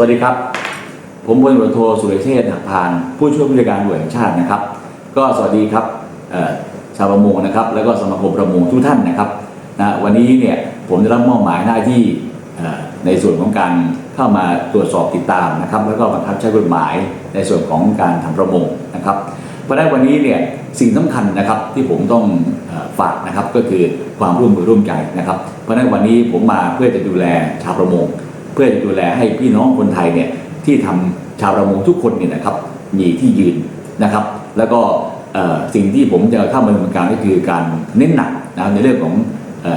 สวัสดีครับ ผมพลตำรวจโทสุรเชษฐ์หักพาน ผู้ช่วยผู้จัดการหน่วยแห่งชาตินะครับ ก็สวัสดีครับชาวประมงนะครับ แล้วก็สมาคมประมงทุกท่านนะครับนะวันนี้เนี่ยผมได้รับมอบหมายหน้าที่ในส่วนของการเข้ามาตรวจสอบติดตามนะครับ แล้วก็บังคับใช้กฎหมายในส่วนของการทำประมงนะครับเพราะฉะนั้นวันนี้เนี่ยสิ่งสำคัญนะครับที่ผมต้องอฝากนะครับก็คือความร่วมมือร่วมใจนะครับ เพราะนั้นวันนี้ผมมาเพื่อจะดูแลชาวประมง พื่อดูแลให้พี่น้องคนไทยเนี่ยที่ทำชาวประมงทุกคนเนี่ยนะครับมีที่ยืนนะครับ แล้วก็สิ่งที่ผมจะเข้ามาดำเนินการก็คือการเน้นหนักนะครับในเรื่องของ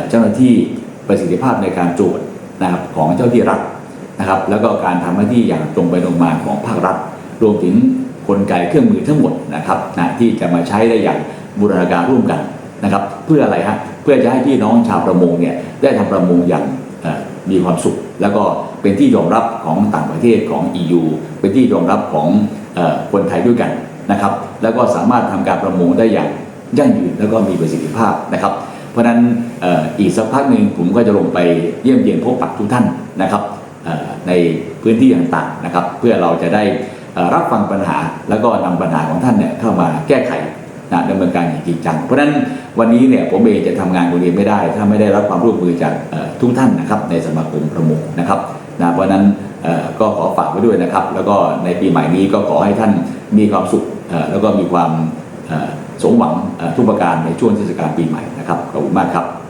เจ้าหน้าที่ประสิทธิภาพในการตรวจนะครับของเจ้าที่รัฐนะครับ แล้วก็การทำหน้าที่อย่างตรงไปตรงมาของภาครัฐ รวมถึงกลไกเครื่องมือทั้งหมดนะครับนะที่จะมาใช้ได้อย่างบูรณาการร่วมกันนะครับ เพื่ออะไรฮะเพื่อจะให้พี่น้องชาวประมงเนี่ยได้ทำประมงอย่างมีความสุข แล้วก็ เป็นที่ยอมรับของต่างประเทศของ EU เป็นที่ยอมรับของอคนไทยด้วยกันนะครับแล้วก็สามารถทำการประมงได้อย่างยั่งยืนแล้วก็มีประสิทธิภาพนะครับ เพราะฉะนั้นอีกสักพักหนึ่งผมก็จะลงไปเยี่ยมเยียนพบปะทุกท่านนะครับในพื้นที่ต่างๆนะครับ เพื่อเราจะได้รับฟังปัญหาแล้วก็นำปัญหาของท่านเนี่ยเข้ามาแก้ไขนะดำเนินการอย่างจริงจัง เพราะฉะนั้นวันนี้เนี่ยผมเองจะทำงานคนเดียวไม่ได้ ถ้าไม่ได้รับความร่วมมือจาก ทุกท่านนะครับในสมาคมประมงนะครับนะเพราะนั้นก็ขอฝากไว้ด้วยนะครับ แล้วก็ในปีใหม่นี้ก็ขอให้ท่านมีความสุขแล้วก็มีความสมหวังทุกประการในช่วงเทศกาลปีใหม่นะครับขอบคุณมากครับ